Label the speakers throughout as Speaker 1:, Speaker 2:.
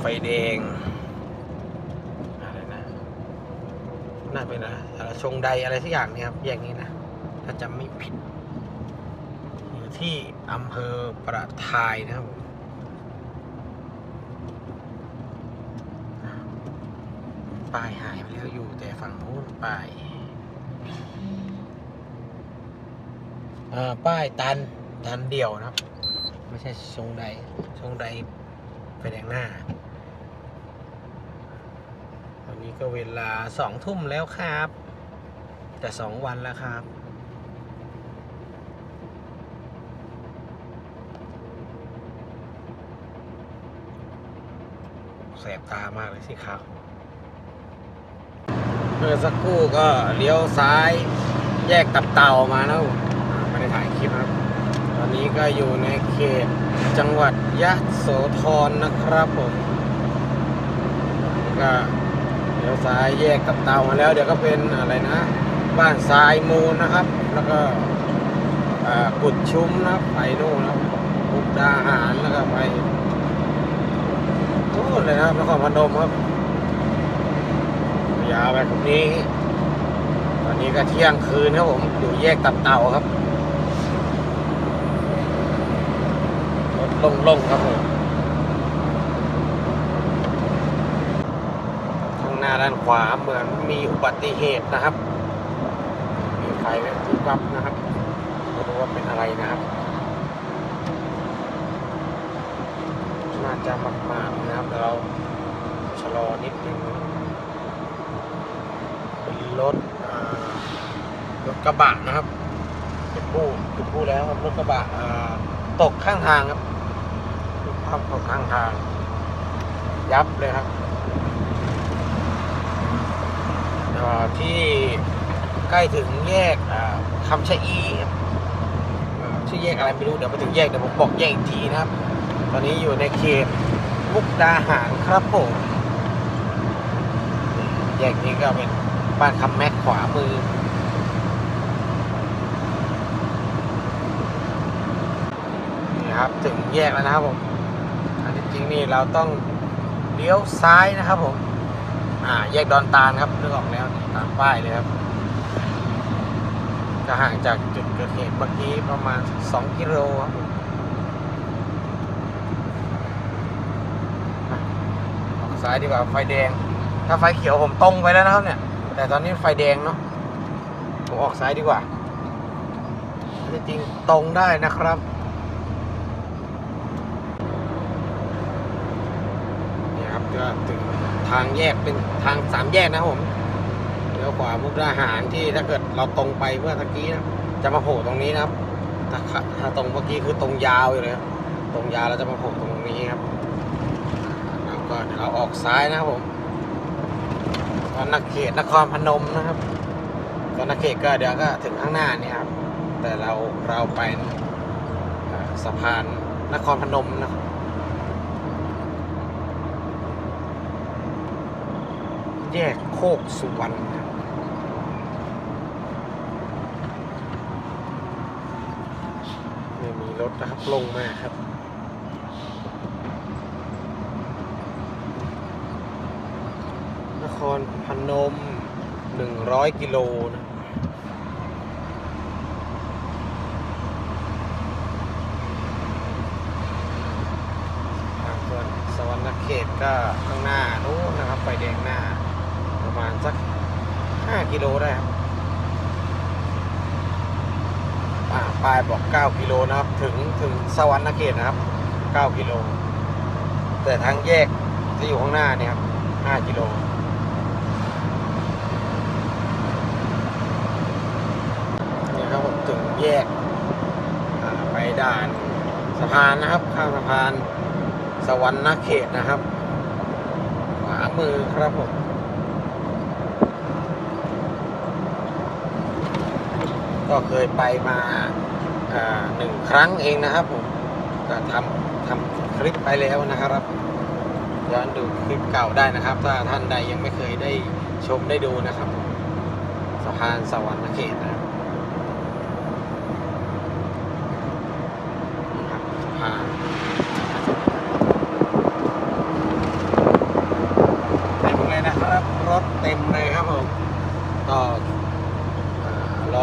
Speaker 1: ไฟแดงอะไรนะน่าเป็นอะไรชงใดอะไรสักอย่างเนี่ยครับแยกนี้นะ ถ้าจำไม่ผิด อยู่ที่อำเภอประทายนะครับผมป้ายหายไปแล้วอยู่แต่ฝั่งนู้นป้ายป้ายตันตันเดี่ยวนะครับ ไม่ใช่ชงใดชงใดไฟแดงหน้า นี้ก็เวลาสองทุ่มแล้วครับ แต่สองวันแล้วครับ แสบตามากเลยสิครับเมื่อสักครู่ก็เลี้ยวซ้ายแยกตับเต่ามาแล้วไม่ได้ถ่ายคลิปครับ ตอนนี้ก็อยู่ในเขตจังหวัดยะโสธรนะครับผมก็ เลี้ยวซ้ายแยกตับเตามาแล้ว เดี๋ยวก็เป็นอะไรนะ บ้านทรายมูลนะครับ แล้วก็กุดชุ้มนะครับไปนู่นนะครับมุกดาหารแล้วก็ไปโอ้เลยนะครับนครพนมครับยาวไปตรงนี้ ตอนนี้ก็เที่ยงคืนครับผมอยู่แยกตับเต่าครับรถลงๆครับผม ข้างหน้า ด้านขวาเหมือนมีอุบัติเหตุนะครับ มีไฟแวบทุบับนะครับไม่รู้ว่าเป็นอะไรนะครับน่าจะมากๆนะครับเดี๋ยวเราชะลอนิดนึงเป็นรถรถกระบะนะครับเป็นผู้เป็นผู้แล้วครับรถกระบะตกข้างทางครับภาพตกข้างทาง ยับเลยครับอ่า ที่ใกล้ถึงแยกคำชะอีชื่อแยกอะไรไม่รู้เดี๋ยวไปถึงแยกเดี๋ยวผมบอกแยกอีกทีนะครับ ตอนนี้อยู่ในเขตมุกดาหารครับผมแยกนี้ก็เป็นบ้านคำแม็กขวามือนี่ครับถึงแยกแล้วนะครับผมอันที่จริงนี่เราต้องเลี้ยวซ้ายนะครับผม อ่า แยกดอนตาลครับนึกออกแล้วตามป้ายเลยครับจะห่างจากจุดเกิดเหตุเมื่อกี้ประมาณ 2 กิโลครับออกซ้ายดีกว่าไฟแดง ถ้าไฟเขียวผมตรงไปแล้วนะครับเนี่ย แต่ตอนนี้ไฟแดงเนาะผมออกซ้ายดีกว่าจริงๆตรงได้นะครับนี่ครับก็ถึง ทางแยกเป็นทางสามแยกนะผมเลี้ยวขวามุกดาหารที่ถ้าเกิดเราตรงไปเมื่อตะกี้นะจะมาโผล่ตรงนี้นะครับถ้าตรงเมื่อกี้คือตรงยาวอยู่เลยตรงยาวเราจะมาโผล่ตรงนี้ครับเราก็เดี๋ยวเราออกซ้ายนะครับผมตอนนักเขตนครพนมนะครับ ตอนนักเขตก็เดี๋ยวก็ถึงข้างหน้านี่ครับแต่เราเราไปสะพานนครพนมนะครับ แยกโคกสุวรรณไม่มีรถนะครับลงมาครับนครพนม 100 กิโลนะทางส่วนสวรรณเขตก็ข้างหน้านู้นนะครับไฟแดงหน้า ประมาณสัก 5 กิโลได้ครับป้ายบอก 9 กิโลนะครับ ถึงถึงสวรรณเขตนะครับ 9 กิโล แต่ทางแยกที่อยู่ข้างหน้าเนี่ยครับ5กิโลนี่ครับผมถึงแยกไปด่านสะพานนะครับ ข้ามสะพานสวรรณเขตนะครับขวามือครับผม ก็เคยไปมาหนึ่งครั้งเองนะครับผมก็ทำทำคลิปไปแล้วนะครับย้อนดูคลิปเก่าได้นะครับ ถ้าท่านใดยังไม่เคยได้ชมได้ดูนะครับ สะพานสวรรค์เขตนะครับ นี่ครับสะพาน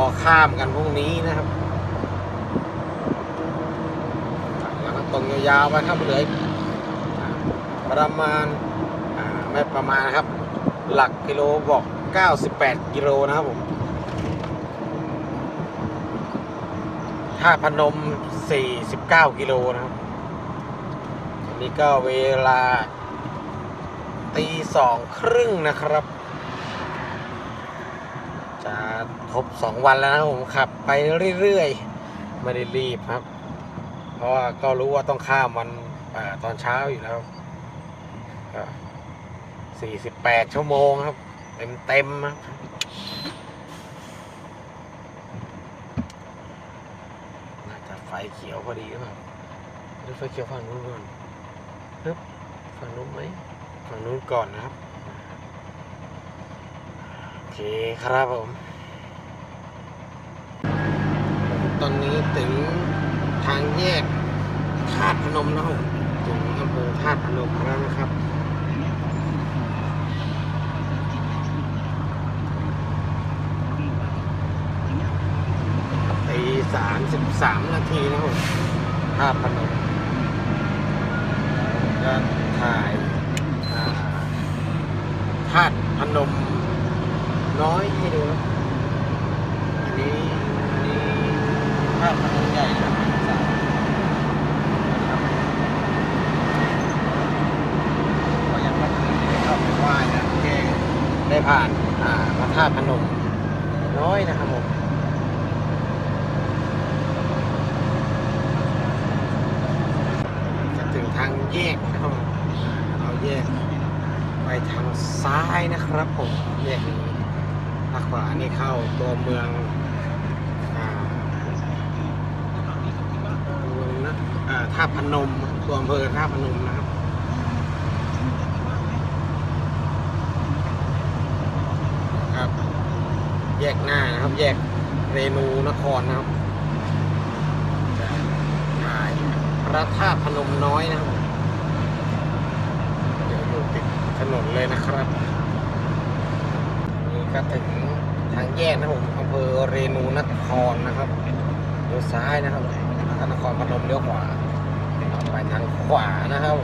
Speaker 1: อข้ามกั นี้นะครับแล้วก็ตรงยาวๆไปครับเหลือประมาณไม่ประมาณนะครับ หลักกิโลบอก 98 กิโลนะครับผมท่าพนม 49 กิโลนะครับนนี้ก็เวลาตีสองครึ่งนะครับ จะครบสองวันแล้วนะผมขับไปเรื่อยๆ ไม่ได้รีบครับ เพราะว่าก็รู้ว่าต้องข้ามวันอตอนเช้าอยู่แล้วสี่สิบแปดชั่วโมงครับ เต็มเต็มๆครับน่าจะไฟเขียวพอดีหรือเปล่าหรือไฟเขียวฝั่งนู้นก่อนปึ๊บฝั่งนู้นไหมฝั่งนู้นก่อนนะครับ เคครับผม ตอนนี้ถึงทางแยกธาตุพนมแล้วครับ ถึงอำเภอธาตุพนมแล้วนะครับตีสามสิบสามนาทีนะครับธาตุพนมก็ถ่ายธาตุพนม น้อยให้ดูนะอันนี้อันนี้ธาตุพนใหญ่นะครับสามนะครับก็ยังไม่ได้เข้าไปไหว้นะแค่ได้ผ่านอ่าพระธาตุพนมน้อยนะครับผมจะถึงทางแยกนะครับเราแยกไปทางซ้ายนะครับผมแยกนี้าขวานี่เข้าตัวเมืองอ่าเมืองนะท่าพนมตัวอำเภอท่าพนมนะครับครับ แยกหน้านะครับ แยกเรนูนครนะครับจะถ่าพระธาตุพนมน้อยนะครับเดี๋ยวอยู่ติดถนนเลยนะครับ นี่ก็ถึง แยกนะครับผมอำเภอเรนูนครนะครับเลี้ยวซ้ายนะครับถ้านครพนมเลี้ยวขวาไปทางขวานะครับ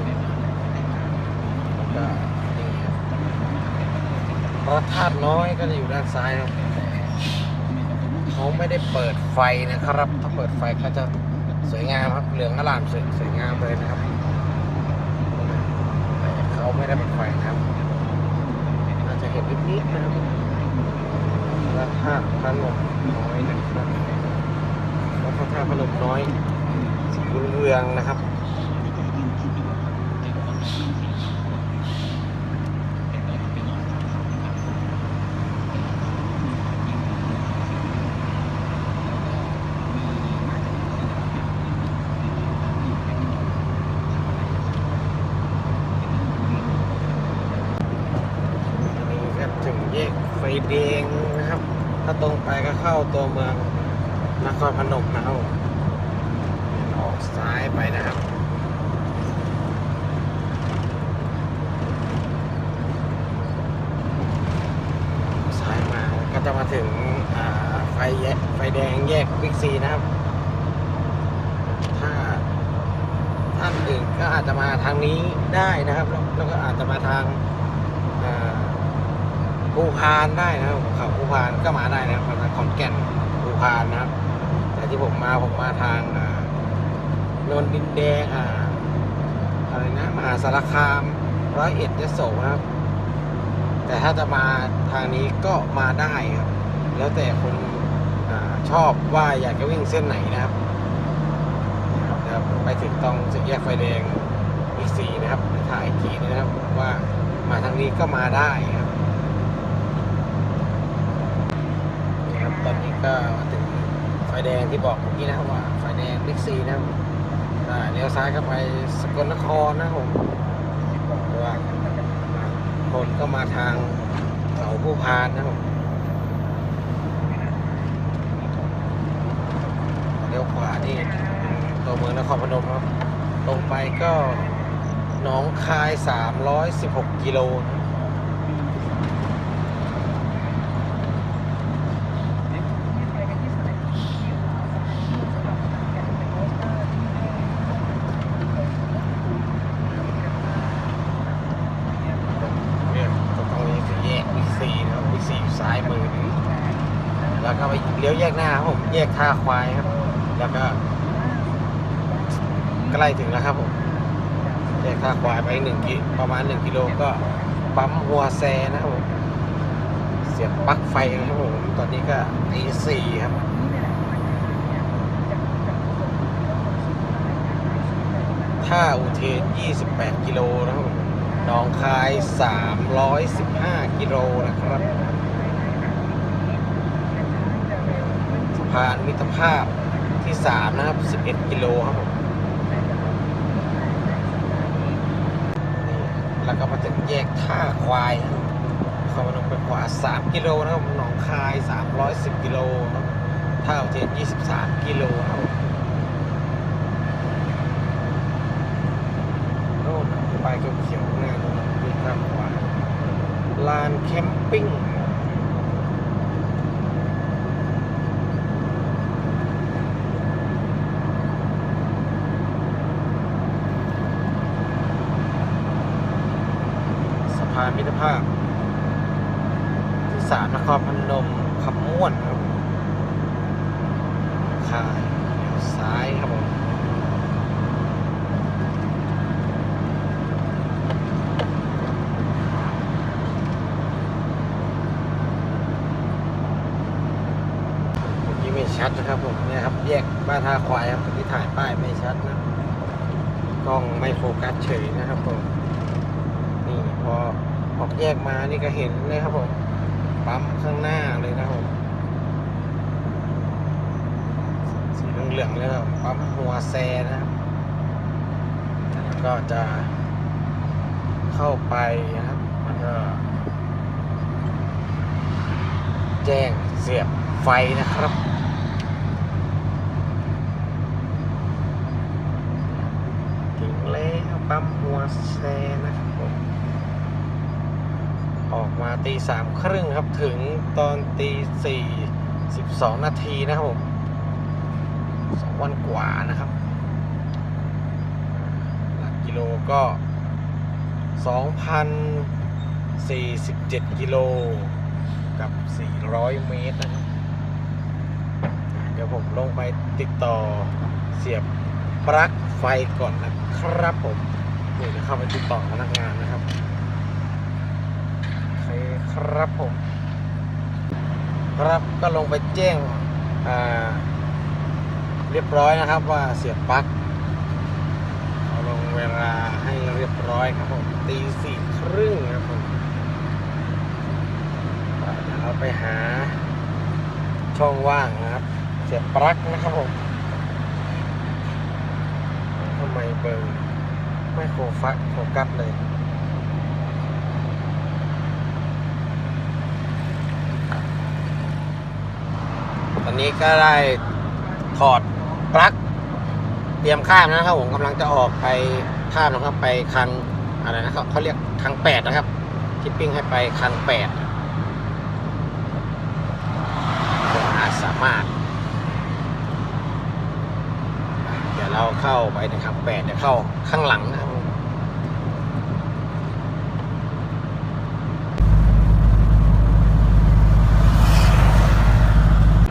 Speaker 1: ก็นี่ครับพระธาตุน้อยก็จะอยู่ด้านซ้ายครับเขาไม่ได้เปิดไฟนะครับ ถ้าเปิดไฟเขาจะสวยงามครับเหลืองอลามสวยสวยงามเลยนะครับเขาไม่ได้เป็นไฟนะครับ อาจจะเห็นนิดๆนะครับ วัดธาตุพนมน้อยนะครับวัดพระธาตุพนมน้อยสีบุญเรืองนะครับอันนี้ก็ถึงแยกไฟแดงาตรงไปก็เข้าตัวเมืองนครพนมนะครับออกซ้ายไปนะครับซ้ายมาก็จะมาถึงไฟแยกไฟแดงแยกบิ๊กซีนะครับ ถ้าท่านอื่นก็อาจจะมาทางนี้ได้นะครับ แล้วก็อาจจะมาทาง ภูพานได้นะครับเขาภูพานก็มาได้นะครับมาทางขอนแก่นภูพานนะครับ แต่ที่ผมมาผมมาทางนนดินแดงอ่าอะไรนะมหาสารคามร้อยเอ็ดยโสนะครับ แต่ถ้าจะมาทางนี้ก็มาได้ครับ แล้วแต่คนอชอบว่าอยากจะวิ่งเส้นไหนนะครับครับไปถึงตรงสี่แยกไฟแดงอีกสีนะครับถ่ายอีกทีนึงนะครับว่ามาทางนี้ก็มาได้ครับนี่ครับ ตอนนี้ ก็มาถึงไฟแดงที่บอกเมื่อกี้นะครับว่าไฟแดงบิ๊กซีนะครับเลี้ยวซ้ายก็ไปสกลนครนะผมว่าคนก็มาทางเขาผู้พานนะผมเลี้ยวขวานี่ตัวเมืองนครพนมครับตรงไปก็หนองคาย 316 กิโลนะ เลี้ยวแยกหน้าครับผม แยกท่าควายครับ แล้วก็ใกล้ถึงแล้วครับผมแยกท่าควายไปหนึ่งกิประมาณหนึ่งกิโลก็ปั๊มหัวแซนะครับผมเสียบปลั๊กไฟครับผมตอนนี้ก็ตีสี่ครับท่าอุเทน 28 กิโลนะครับผมหนองคาย 315 กิโลนะครับ สะ พานมิตรภาพที่3นะครับ11กิโลครับผมนี่แล้วก็มาถึงแยกท่าควายเข้ามาลงไปขวา3กิโลนะครับหนองคาย310กิโลครับท่าอุเทน23กิโลครับโน่นไปเขียวๆข้างหน้านู่นมีทางขวาลานแคมปิ้งสะพานมิตรภาพ ที่สามนครพ นมคำม่วนครับคายซ้ายครับผมไม่ชัดนะครับผมเนี่ยครับแยกบ้านท่าควายครับเมื่ถ่ายป้ายไม่ชัดนะกล้องไม่โฟกัสเฉยนะครับผมนี่พอออกแยกมานี่ก็เห็นเลยครับผม ปั๊มข้างหน้าเลยนะครับผมสีเหลืองๆเลยครับปั๊มหัวแซนะครับก็จะเข้าไปนะครับมันก็ แจ้งเสียบไฟนะครับถึงแล้วปั๊มหัวแซนะครับ ออกมาตีสามครึ่งครับถึงตอนตีสี่สิบสองนาทีนะครับผมสองวันกว่านะครับ หลักกิโลก็สองพันสี่สิบเจ็ดกิโลกับ400เมตรนะครับ เดี๋ยวผมลงไปติดต่อเสียบปลั๊กไฟก่อนนะครับผมเดี๋ยวจะเข้าไปติดต่อพนักงานนะครับ ครับผม ครับก็ลงไปแจ้งเรียบร้อยนะครับว่าเสียบปลั๊กเอาลงเวลาให้เรียบร้อยครับผมตีสี่ครึ่งครับผมเดี๋ยวเราไปหาช่องว่างนะครับ เสียบปลั๊กนะครับผมทำไมเบอร์ไม่โฟฟัสโฟกัสเลย ตอนนี้ก็ได้ถอดปลั๊กเตรียมข้ามนะครับผมกำลังจะออกไปข้ามนะครับไปคันอะไรนะครับเขาเรียกคังแปดนะครับที่ปิ้งให้ไปคันแปดอาจสามารถ เดี๋ยวเราเข้าไปนะครับแปดเดี๋ยวเข้าข้างหลังนะครับ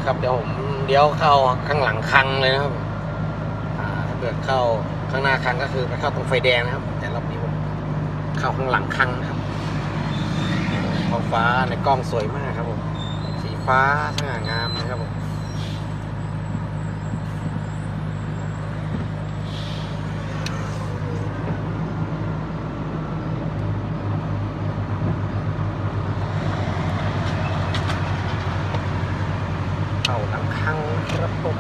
Speaker 1: ครับ เดี๋ยวผมเดี๋ยวเข้าข้างหลังคังเลยนะครับถ้าเกิดเข้าข้างหน้าคังก็คือไปเข้าตรงไฟแดงนะครับ แต่รอบนี้ผมเข้าข้างหลังคังนะครับท้องฟ้าในกล้องสวยมากครับผมสีฟ้าสง่างามนะครับผม เข้าหลังคังนะครับผม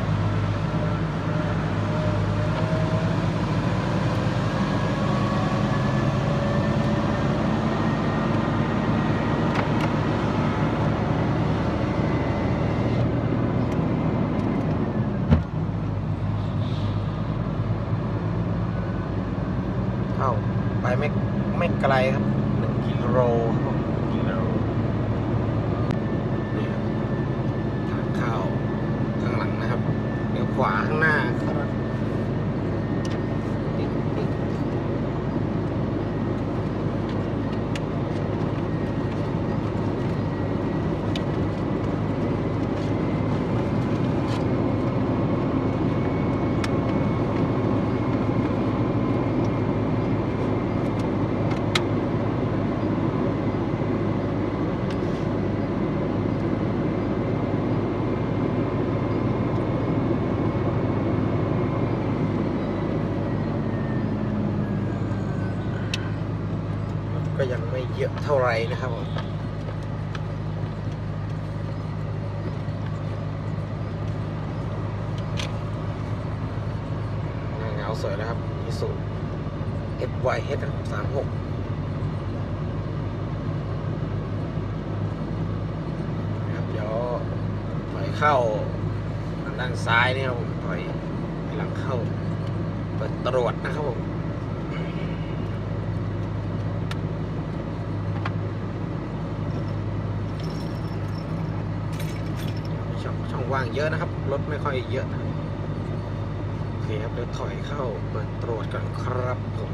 Speaker 1: เข้าไปไม่ไม่ไกลครับหนึ่งกิโลครับผมหนึ่งกิโลนี่ครับทางเข้าข้างหลังนะครับเดี๋ยวขวาข้างหน้าครับนี่นี่ เท่าไหร่นะครับผมเงาสวยแล้วครับอีสุ FYH สามหกครับเดี๋ยวถอยเข้าทางด้านซ้ายนี่ครับผมถอยหลังเข้า เปิดตรวจนะครับผม ช่องช่อง ว่างเยอะนะครับ รถไม่ค่อยเยอะโอเคครับเดี๋ยวถอยเข้าเปิดตรวจก่อนครับผม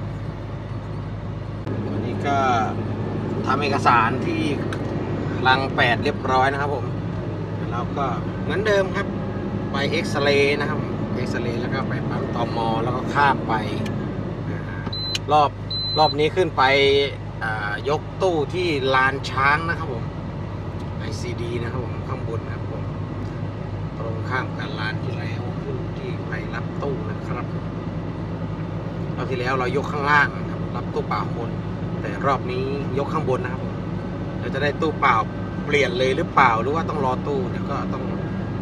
Speaker 1: วันนี้ก็ทำเอกสารที่รังแปดเรียบร้อยนะครับผมแล้วก็เหมือนเดิมครับ ไปเอ็กซเรย์นะครับเอ็กซเรย์แล้วก็ไปปั๊มตอมอแล้วก็ข้ามไปรอบรอบนี้ขึ้นไปยกตู้ที่ลานช้างนะครับผม ICD นะครับผมข้างบนนะครับผม ตรง ข้ามกันร้านที่แล้วขึ้นที่ไปรับตู้นะครับรอบที่แล้วเรายกข้างล่างนะครับ รับตู้เปล่าข้างบนแต่รอบนี้ยกข้างบนนะครับเราจะได้ตู้เปล่าเปลี่ยนเลยหรือเปล่าหรือว่าต้องรอตู้เดี๋ยวก็ต้อง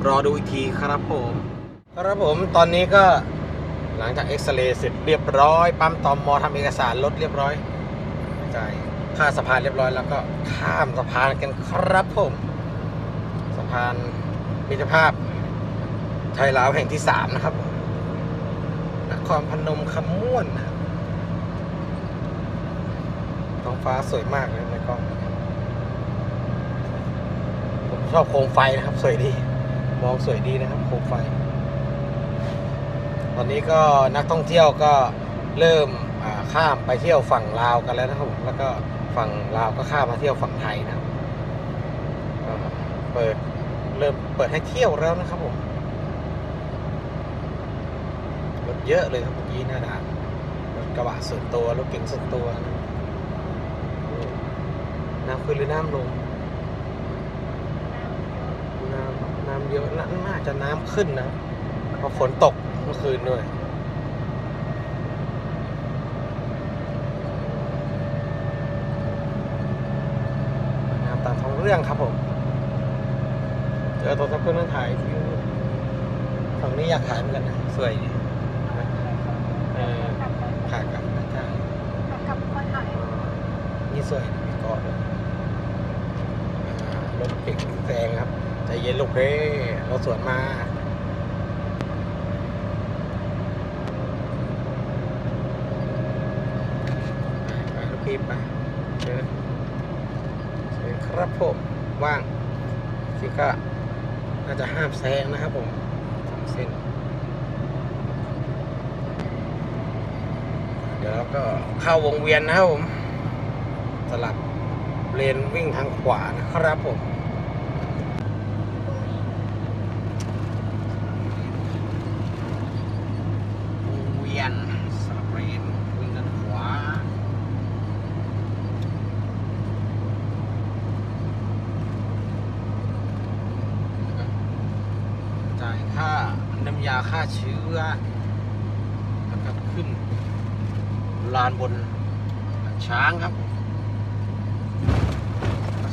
Speaker 1: รอดูอีกทีครับผมครับผมตอนนี้ก็หลังจากเอ็กซเรย์เสร็จเรียบร้อย ปั๊มตอมมอทำเอกสารรถเรียบร้อยจ่ายค่าสะพานเรียบร้อยแล้วก็ข้ามสะพานกันครับผม สะพานมิตรภาพ ไทยลาวแห่งที่สามนะครับ นครพนมคำม่วนนะท้องฟ้าสวยมากเลยในกล้อง ผมชอบโคมไฟนะครับ สวยดี มองสวยดีนะครับโคมไฟ ตอนนี้ก็นักท่องเที่ยวก็เริ่มข้ามไปเที่ยวฝั่งลาวกันแล้วนะครับผมแล้วก็ฝั่งลาวก็ข้ามมาเที่ยวฝั่งไทยนะครับ เปิดเริ่มเปิดให้เที่ยวแล้วนะครับผม รถ เยอะเลยครับเมื่อกี้น้าด่านรถกระบะส่วนตัวรถเก๋งส่วนตัวนะโอ้น้ำขึ้นหรือน้ำลงน้ำน้ำเยอะน่าน่าจะน้ำขึ้นนะเพราะฝนตกเมื่อคืนด้วยน้ำตามท้องเรื่องครับผมเจอตัวทัพเพื่อนถ่ายวิวฝั่งนี้อยากถ่ายเหมือนกันนะสวยดีเออขากลับนะใช่
Speaker 2: กับคนถ่าย
Speaker 1: นี่ สวยดีมีกาะด้วยอ่ารถเก่งแซงครับใจเย็นลูกเร่รถสวนมาไปลูกพี่ไปเชิญเชิญครับผมว่างที่ก็น่าจะห้ามแซงนะครับผมสองเส้นเดี๋ยวเราก็เข้าวงเวียนนะครับผม ลับเลนวิ่งทางขวานะครับผมวงเวียนสลับเลนวิ่งด้านขวาจ่ายค่าน้ำยาฆ่าเชื้อแล้วก็ขึ้นลานบนช้างครับมา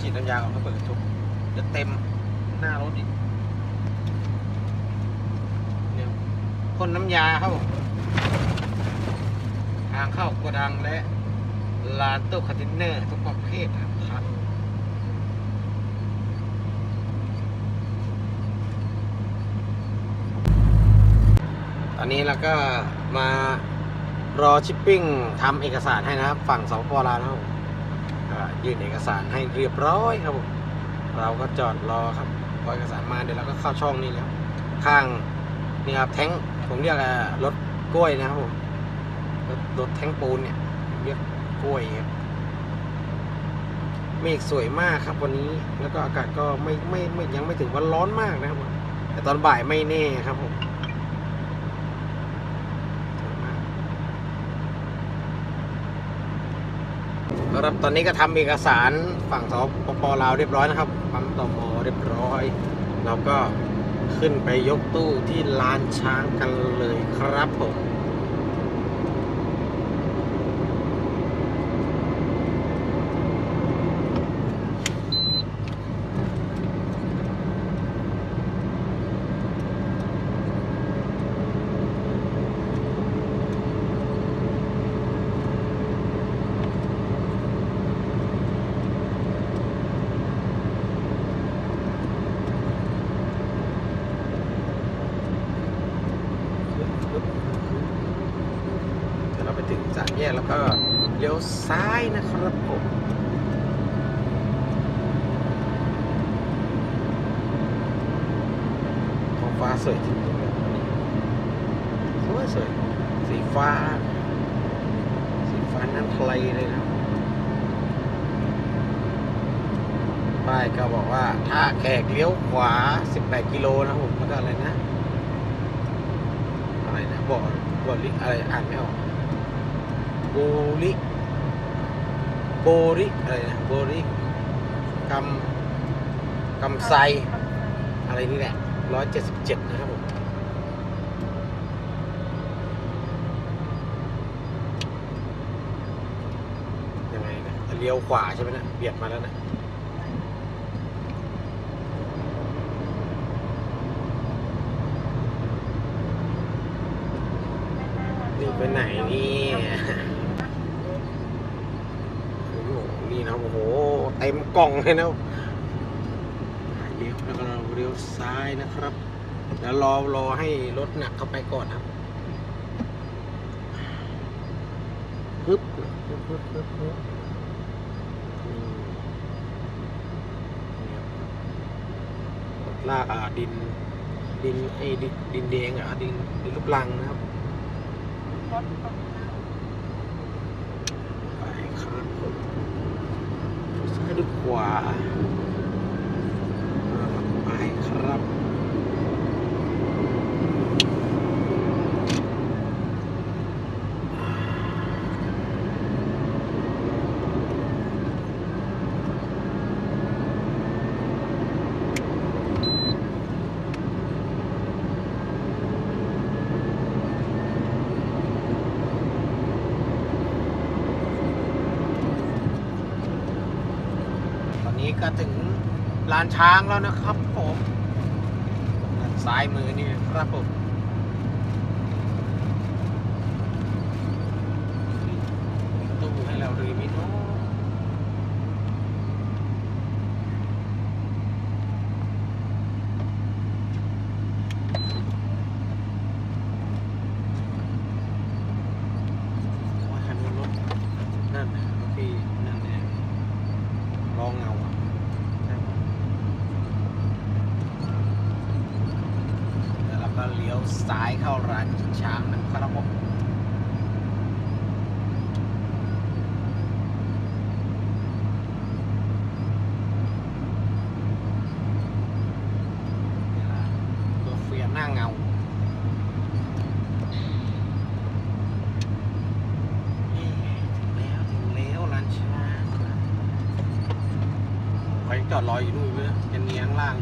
Speaker 1: ฉีดน้ำยาก่อนก็เปิดกระจกจะเต็มหน้ารถอีกเนี่ยพ่นน้ำยาครับผมทางเข้าโกดังและลานตู้คอนเทนเนอร์ทุกประเภทครับตอนนี้เราก็มารอชิปปิ้งทำเอกสารให้นะครับ ฝั่งสปปลาวนะครับ ยื่นเอกสารให้เรียบร้อยครับผมเราก็จอดรอครับพอเอกสารมาเดี๋ยวเราก็เข้าช่องนี้แล้ว ข้างนี่ครับแท้งผมเรียกอ่ารถกล้วยนะครับผมรถรถแท้งปูนเนี่ยเรียกกล้วยครับเมฆสวยมากครับวันนี้แล้วก็อากาศก็ไม่ไม่ไม่ยังไม่ถึงว่าร้อนมากนะครับผมแต่ตอนบ่ายไม่แน่ครับผม ครับตอนนี้ก็ทำเอกสารฝั่งสปปลาวเรียบร้อยนะครับปั๊มตมเรียบร้อย เราก็ขึ้นไปยกตู้ที่ลานช้างกันเลยครับผม ยก แล้วก็เลี้ยวซ้ายนะครับผมท้องฟ้าสวยจริงๆเลยสวยสวยสีฟ้า สีฟ้าน้ำทะเลเลยนะป้ายก็บอกว่าถ้าแขกเลี้ยวขวา 18 กิโลนะผมแล้วก็อะไรนะ อะไรนะบอกบอลิอะไรอ่านไม่ออก โบลิโบริอะไรนะโบริกำกำไซอะไรนี่แหละร้อยเจ็ดสิบเจ็ดนะครับผมยังไงนะเลี้ยวขวาใช่ไหมนะเบียดมาแล้วนะนี่ไปไหนเนี่ยโอ้โหนี่นะโอ้โหเต็ม กล่องเลยนะเลี้ยวแล้วก็เราเลี้ยวซ้ายนะครับ แล้วรอรอให้รถหนักเข้าไปก่อนครับฮึบฮึบฮึบฮึบฮึบอืมนี่ครับลากอ่าดิน ดินไอ้ดินดินแดงอะดินดินลูกลังนะครับ
Speaker 2: รถตก
Speaker 1: ไปครับผม ซ้ายหรือขวาไปครับ ตอนนี้ก็ ถึงลานช้างแล้วนะครับผมด้านซ้ายมือนี่ครับผมตู้ให้เราดีมิโนว่าคันนี้รถนั่นนะรถพี่นั่นเนี่ยรองเงาอะใช่ปะแล้วเราก็เลี้ยวซ้ายเข้าร้านช้างนะครับผมนี่ล่ะตัวเฟียหน้าเงาเอ๊ะถึงแล้วถึงแล้วร้านช้างใครจอดรออยู่นู่นเลยจะเนียงล่าง